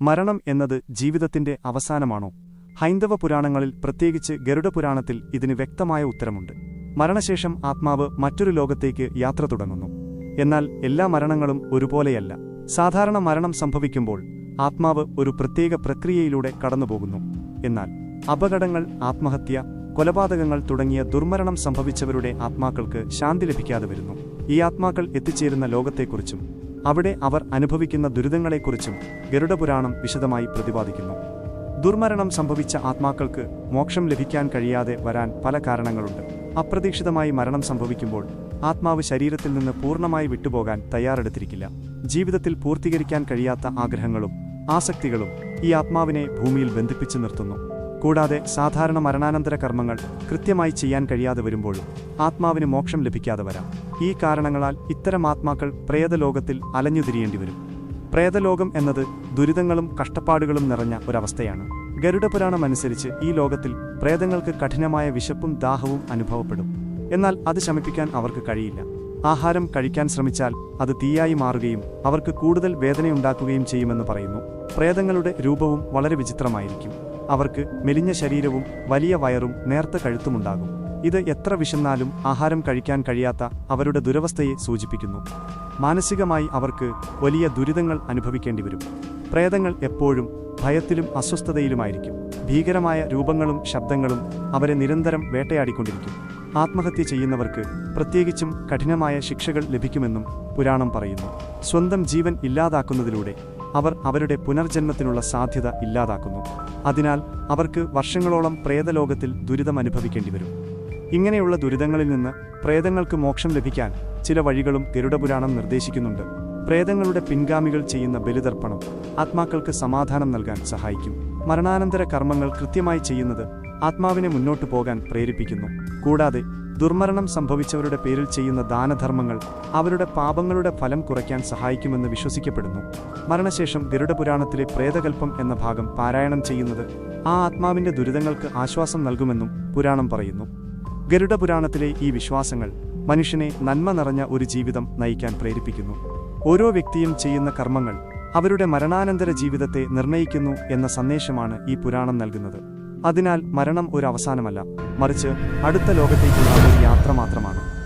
മരണം എന്നത് ജീവിതത്തിന്റെ അവസാനമാണോ? ഹൈന്ദവ പുരാണങ്ങളിൽ പ്രത്യേകിച്ച് ഗരുഡ പുരാണത്തിൽ ഇതിന് വ്യക്തമായ ഉത്തരമുണ്ട്. മരണശേഷം ആത്മാവ് മറ്റൊരു ലോകത്തേക്ക് യാത്ര തുടങ്ങുന്നു. എന്നാൽ എല്ലാ മരണങ്ങളും ഒരുപോലെയല്ല. സാധാരണ മരണം സംഭവിക്കുമ്പോൾ ആത്മാവ് ഒരു പ്രത്യേക പ്രക്രിയയിലൂടെ കടന്നുപോകുന്നു. എന്നാൽ അപകടങ്ങൾ ആത്മഹത്യ കൊലപാതകങ്ങൾ തുടങ്ങിയ ദുർമരണം സംഭവിച്ചവരുടെ ആത്മാക്കൾക്ക് ശാന്തി ലഭിക്കാതെ വരുന്നു. ഈ ആത്മാക്കൾ എത്തിച്ചേരുന്ന ലോകത്തെക്കുറിച്ചും അവിടെ അവർ അനുഭവിക്കുന്ന ദുരിതങ്ങളെക്കുറിച്ചും ഗരുഡപുരാണം വിശദമായി പ്രതിപാദിക്കുന്നു. ദുർമരണം സംഭവിച്ച ആത്മാക്കൾക്ക് മോക്ഷം ലഭിക്കാൻ കഴിയാതെ വരാൻ പല കാരണങ്ങളുണ്ട്. അപ്രതീക്ഷിതമായി മരണം സംഭവിക്കുമ്പോൾ ആത്മാവ് ശരീരത്തിൽ നിന്ന് പൂർണമായി വിട്ടുപോകാൻ തയ്യാറെടുത്തിരിക്കില്ല. ജീവിതത്തിൽ പൂർത്തീകരിക്കാൻ കഴിയാത്ത ആഗ്രഹങ്ങളും ആസക്തികളും ഈ ആത്മാവിനെ ഭൂമിയിൽ ബന്ധിപ്പിച്ചു നിർത്തുന്നു. കൂടാതെ സാധാരണ മരണാനന്തര കർമ്മങ്ങൾ കൃത്യമായി ചെയ്യാൻ കഴിയാതെ വരുമ്പോഴും ആത്മാവിന് മോക്ഷം ലഭിക്കാതെ വരാം. ഈ കാരണങ്ങളാൽ ഇത്തരം ആത്മാക്കൾ പ്രേതലോകത്തിൽ അലഞ്ഞുതിരിയേണ്ടി വരും. പ്രേതലോകം എന്നത് ദുരിതങ്ങളും കഷ്ടപ്പാടുകളും നിറഞ്ഞ ഒരവസ്ഥയാണ്. ഗരുഡപുരാണം അനുസരിച്ച് ഈ ലോകത്തിൽ പ്രേതങ്ങൾക്ക് കഠിനമായ വിശപ്പും ദാഹവും അനുഭവപ്പെടും. എന്നാൽ അത് ശമിപ്പിക്കാൻ അവർക്ക് കഴിയില്ല. ആഹാരം കഴിക്കാൻ ശ്രമിച്ചാൽ അത് തീയായി മാറുകയും അവർക്ക് കൂടുതൽ വേദനയുണ്ടാക്കുകയും ചെയ്യുമെന്ന് പറയുന്നു. പ്രേതങ്ങളുടെ രൂപവും വളരെ വിചിത്രമായിരിക്കും. അവർക്ക് മെലിഞ്ഞ ശരീരവും വലിയ വയറും നേർത്ത കഴുത്തുമുണ്ടാകും. ഇത് എത്ര വിശന്നാലും ആഹാരം കഴിക്കാൻ കഴിയാത്ത അവരുടെ ദുരവസ്ഥയെ സൂചിപ്പിക്കുന്നു. മാനസികമായി അവർക്ക് വലിയ ദുരിതങ്ങൾ അനുഭവിക്കേണ്ടി വരും. പ്രേതങ്ങൾ എപ്പോഴും ഭയത്തിലും അസ്വസ്ഥതയിലുമായിരിക്കും. ഭീകരമായ രൂപങ്ങളും ശബ്ദങ്ങളും അവരെ നിരന്തരം വേട്ടയാടിക്കൊണ്ടിരിക്കും. ആത്മഹത്യ ചെയ്യുന്നവർക്ക് പ്രത്യേകിച്ചും കഠിനമായ ശിക്ഷകൾ ലഭിക്കുമെന്നും പുരാണം പറയുന്നു. സ്വന്തം ജീവൻ ഇല്ലാതാക്കുന്നതിലൂടെ അവർ അവരുടെ പുനർജന്മത്തിനുള്ള സാധ്യത ഇല്ലാതാക്കുന്നു. അതിനാൽ അവർക്ക് വർഷങ്ങളോളം പ്രേതലോകത്തിൽ ദുരിതം അനുഭവിക്കേണ്ടി വരും. ഇങ്ങനെയുള്ള ദുരിതങ്ങളിൽ നിന്ന് പ്രേതങ്ങൾക്ക് മോക്ഷം ലഭിക്കാൻ ചില വഴികളും ഗരുഡപുരാണം നിർദ്ദേശിക്കുന്നുണ്ട്. പ്രേതങ്ങളുടെ പിൻഗാമികൾ ചെയ്യുന്ന ബലിതർപ്പണം ആത്മാക്കൾക്ക് സമാധാനം നൽകാൻ സഹായിക്കും. മരണാനന്തര കർമ്മങ്ങൾ കൃത്യമായി ചെയ്യുന്നത് ആത്മാവിനെ മുന്നോട്ടു പോകാൻ പ്രേരിപ്പിക്കുന്നു. കൂടാതെ ദുർമരണം സംഭവിച്ചവരുടെ പേരിൽ ചെയ്യുന്ന ദാനധർമ്മങ്ങൾ അവരുടെ പാപങ്ങളുടെ ഫലം കുറയ്ക്കാൻ സഹായിക്കുമെന്ന് വിശ്വസിക്കപ്പെടുന്നു. മരണശേഷം ഗരുഡപുരാണത്തിലെ പ്രേതകൽപ്പം എന്ന ഭാഗം പാരായണം ചെയ്യുന്നത് ആ ആത്മാവിന്റെ ദുരിതങ്ങൾക്ക് ആശ്വാസം നൽകുമെന്നും പുരാണം പറയുന്നു. ഗരുഡപുരാണത്തിലെ ഈ വിശ്വാസങ്ങൾ മനുഷ്യനെ നന്മ നിറഞ്ഞ ഒരു ജീവിതം നയിക്കാൻ പ്രേരിപ്പിക്കുന്നു. ഓരോ വ്യക്തിയും ചെയ്യുന്ന കർമ്മങ്ങൾ അവരുടെ മരണാനന്തര ജീവിതത്തെ നിർണയിക്കുന്നു എന്ന സന്ദേശമാണ് ഈ പുരാണം നൽകുന്നത്. അതിനാൽ മരണം ഒരു അവസാനമല്ല മറിച്ച് അടുത്ത ലോകത്തേക്കുള്ള ഒരു യാത്ര മാത്രമാണ്.